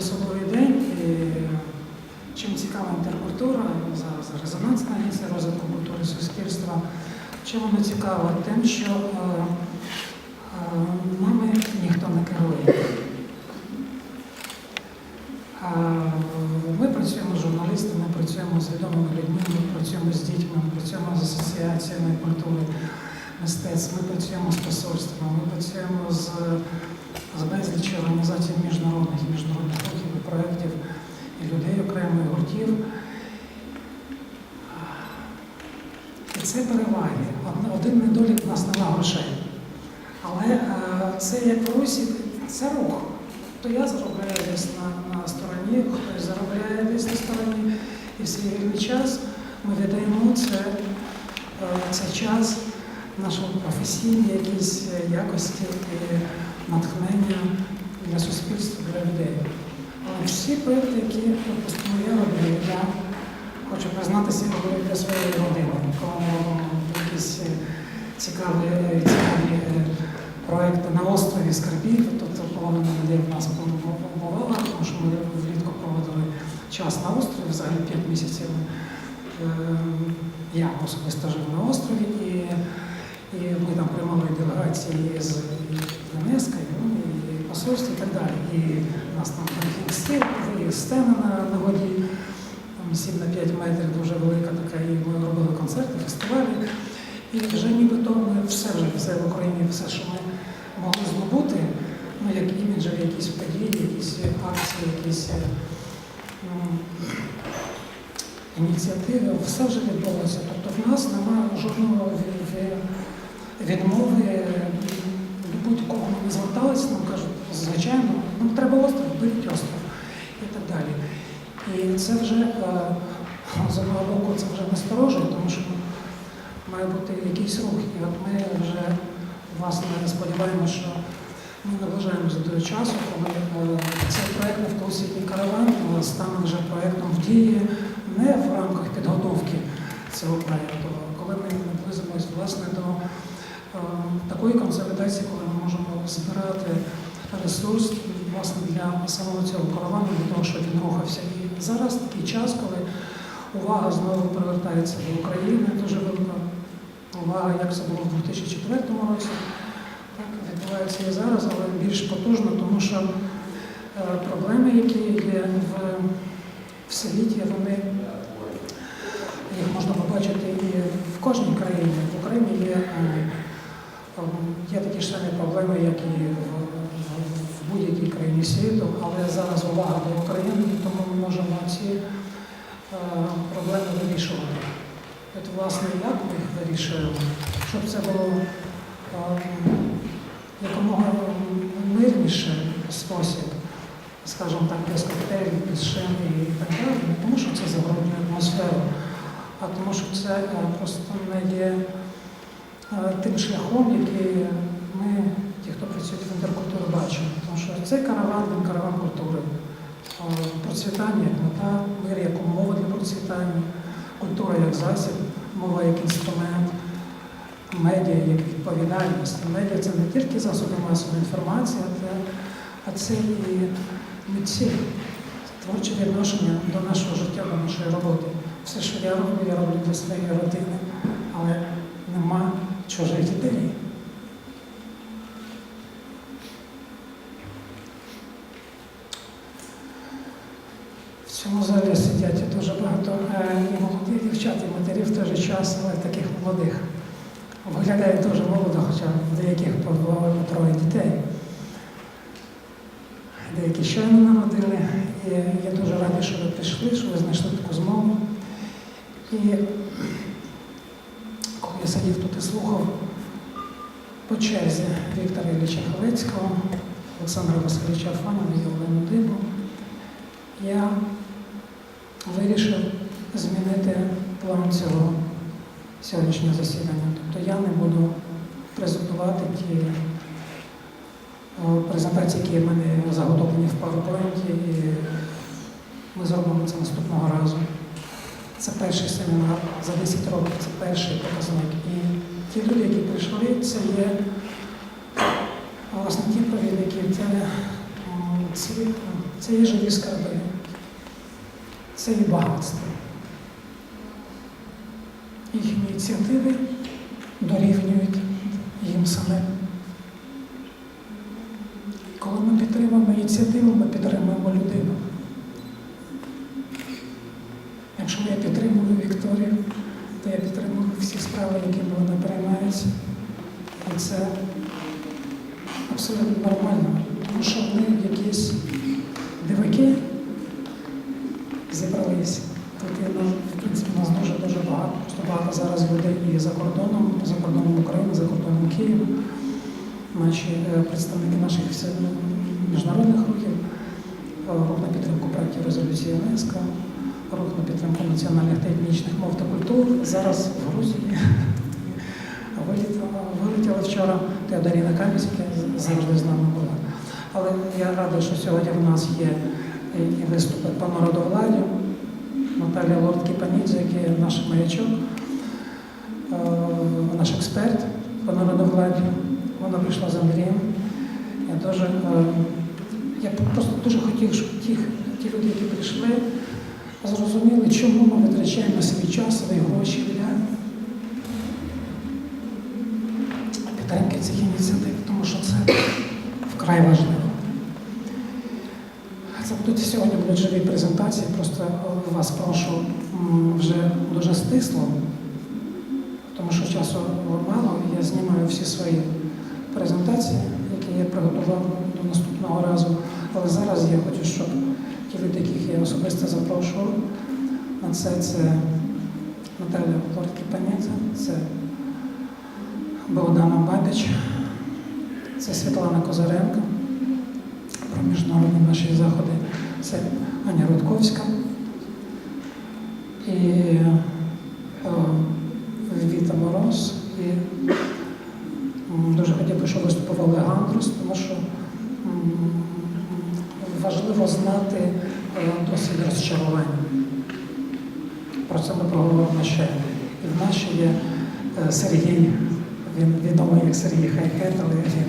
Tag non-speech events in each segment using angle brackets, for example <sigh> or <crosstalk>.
особливий день. Чим цікава інтеркультура, зараз резонансна агенція розвитку культури суспільства. Чим вона цікава? Тим, що е, е, нами ніхто не керує. Ми працюємо з журналістами, працюємо з відомими людьми, ми працюємо з дітьми, ми працюємо з асоціаціями культури, мистецтв, ми працюємо з посольствами, ми працюємо з, з безліччю організацій міжнародних і людей окремих гуртів. І це переваги. Один недолік у нас нема грошей. Але е, це як в Русі, це рух. То я заробляю десь на, на стороні, хтось заробляє десь на стороні. І в свій вільний час ми віддаємо це, е, цей час нашої професійні якісь е, якості і натхнення для суспільства, для людей. Всі проєкти, які я роблю, я хочу признатися, я роблю для своєї родини. Кому якісь цікаві, цікаві е, проекти на острові Скарбів, тобто половина людей в нас побувала, тому що ми влітку проводили час на острові, взагалі 5 місяців. Е, Я особисто жив на острові, і, і ми там приймали делегації з і посольств і так далі. І у нас там конфлікт стіл, і сцена на, воді, там 7 на 5 метрів, дуже велика така, і ми робили концерти, фестивалі. І вже нібито ми все вже все в Україні, все, що ми могли здобути, ну як іміджеві, якісь події, якісь акції, якісь е, м, ініціативи, все вже відбулося. Тобто в нас немає жодного ві- ві- відмови будь-кого ми не зверталися, нам кажуть, звичайно, нам треба остров, беріть остров і так далі. І це вже е, з одного боку це вже насторожує, тому що має бути якийсь рух. І от ми вже власне сподіваємося, що ми наближаємося до часу, коли е, цей проєкт «Навколосвітній караван стане вже проєктом в дії не в рамках підготовки цього проєкту, а коли ми наблизимось власне до е, такої консолідації, коли ми можемо збирати ресурс власне для самого цього каравану, для того, щоб він рухався. І зараз такий час, коли увага знову привертається до України, дуже велика увага, як це було в 2004 році. Так відбувається і зараз, але більш потужно, тому що е, проблеми, які є в, в світі, вони їх можна побачити і в кожній країні. В Україні є, е, е, є такі ж самі проблеми, як і в будь-якій світу, але зараз увага до України, тому ми можемо ці е, проблеми вирішувати. От, власне, як ми їх вирішуємо, щоб це було е, якомога мирніше спосіб, скажімо так, без коктейлів, без шин і так далі, не тому що це забруднює атмосферу, а тому що це е, просто не є е, тим шляхом, який ми, ті, хто працюють в інтеркультурі, бачимо. Тому що цей караван, він караван культури. Процвітання як мета, мир як умова для процвітання, культура як засіб, мова як інструмент, медіа як відповідальність. Медіа це не тільки засоби масової інформації, а це і митці, творче відношення до нашого життя, до нашої роботи. Все, що я роблю, я роблю для своєї родини, але нема чужих дітей. Е, і молодих дівчат, і матерів в той же час, але таких молодих. Виглядає дуже молодо, хоча деяких по троє дітей. Деякі щойно народили. І я дуже радий, що ви прийшли, що ви знайшли таку змогу. І коли я сидів тут і слухав по черзі Віктора Ілліча Халецького, Олександра Васильовича Фанова і Олену Дибу, я вирішив змінити план цього сьогоднішнього засідання. Тобто я не буду презентувати ті презентації, які в мене заготовлені в PowerPoint, і ми зробимо це наступного разу. Це перший семінар за 10 років, це перший показник. І ті люди, які прийшли, це є власне ті провідники, це Це, це є живі скарби, це є багатство. Їхні ініціативи дорівнюють їм самим. Коли ми підтримуємо ініціативу, ми підтримуємо людину. Якщо я підтримую Вікторію, то я підтримую всі справи, якими вона переймається. І це абсолютно нормально, тому що ми якісь диваки зібралися. Тут є, ну, принципі, нас дуже-дуже багато. Просто багато зараз людей і за кордоном, за кордоном України, за кордоном Києва. Наші е, представники наших міжнародних рухів, е, рух на підтримку проєктів резолюції ЮНЕСКО, рух на підтримку національних та етнічних мов та культур. Зараз в Грузії <laughs> вилетіла вчора Теодоріна Камісь, яка завжди з нами була. Але я рада, що сьогодні в нас є і і виступи по народовладі, Наталія Лорд-Кіпанідзе, є наш маячок, е, наш експерт по народовладі. Вона прийшла з Андрієм. Я дуже, е, я просто дуже хотів, щоб ті, ті люди, які прийшли, зрозуміли, чому ми витрачаємо свій час, свої гроші для цих ініціатив, тому що це вкрай важливо. Це будуть сьогодні будуть живі презентації. Просто е, вас прошу вже дуже стисло, тому що часу мало. Я знімаю всі свої презентації, які я приготував до наступного разу. Але зараз я хочу, щоб ті люди, яких я особисто запрошую на це, це Наталя Лоркіпанеця, це Богдана Бабіч, це Світлана Козаренко міжнародні наші заходи. Це Аня Рудковська і е, Віта Мороз. І дуже хотів би, щоб виступив Олег Андрус, тому що важливо знати е, досвід розчарування. Про це ми проговоримо ще. І в нас ще є е, Сергій, він відомий як Сергій Хайхет, але він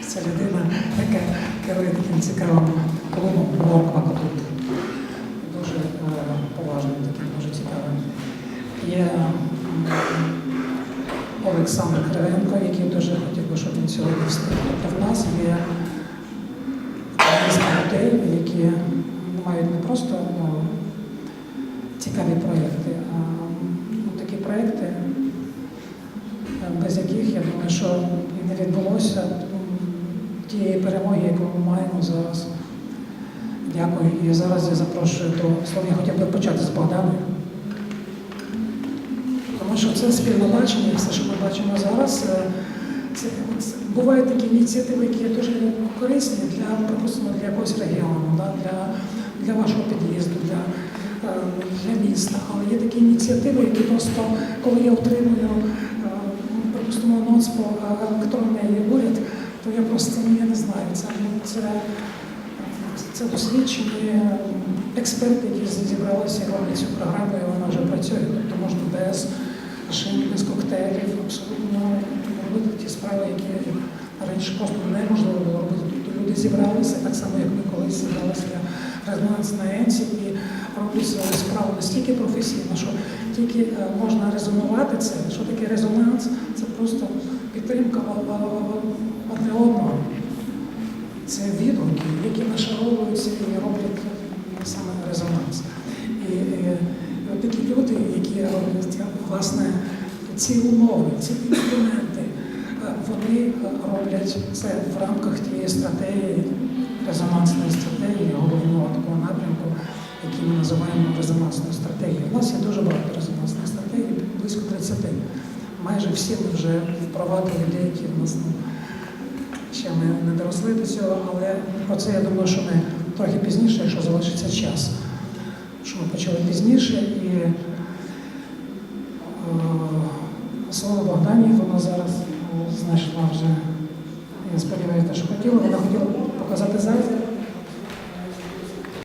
<laughs> це людина, яка керує таким цікавим клубом Морква Клуб. Дуже е, поважним, таким дуже цікавим. Є Олександр Кривенко, який дуже хотів би, щоб він сьогодні встиг. Тобто в нас є різні людей, які мають не просто ну, цікаві проєкти, а ну, такі проєкти, без яких я думаю, що і не відбулося тієї перемоги, яку ми маємо зараз. Дякую. І зараз я запрошую до слова. Я хотів би почати з Богданою. Тому що це спільне бачення, все, що ми бачимо зараз. Це, це бувають такі ініціативи, які є дуже корисні для, припустимо, для якогось регіону, да, для, для вашого під'їзду, для, е, для міста. Але є такі ініціативи, які просто, коли я отримую, е, припустимо, анонс по е, електронний уряд, то я просто ну, я не знаю. Це, це, це досвідчені експерти, які зібралися і роблять цю програму, і вона вже працює. Тобто можна без шин, без коктейлів, абсолютно робити ті справи, які раніше просто неможливо було робити. Тобто люди зібралися, так само, як ми колись зібралися для резонансної енці і роблять свою справу настільки професійно, що тільки е, можна резонувати це. Що таке резонанс? Це просто підтримка одне одного. Це відгуки, які нашаровуються і роблять е, саме резонанс. І, е, от такі люди, які роблять власне ці умови, ці інструменти, е, вони е, роблять це в рамках тієї стратегії, резонансної стратегії, головного такого напрямку, який ми називаємо резонансною стратегією. У нас є дуже багато резонансних стратегій, близько 30. Майже всі вже впровадили деякі в нас. Ну, Ще ми не доросли до цього, але про це я думаю, що ми трохи пізніше, якщо залишиться час. Що ми почали пізніше і е, слово Богдані, вона зараз е, знайшла вже, я сподіваюся, що хотіла. Вона хотіла показати зайця.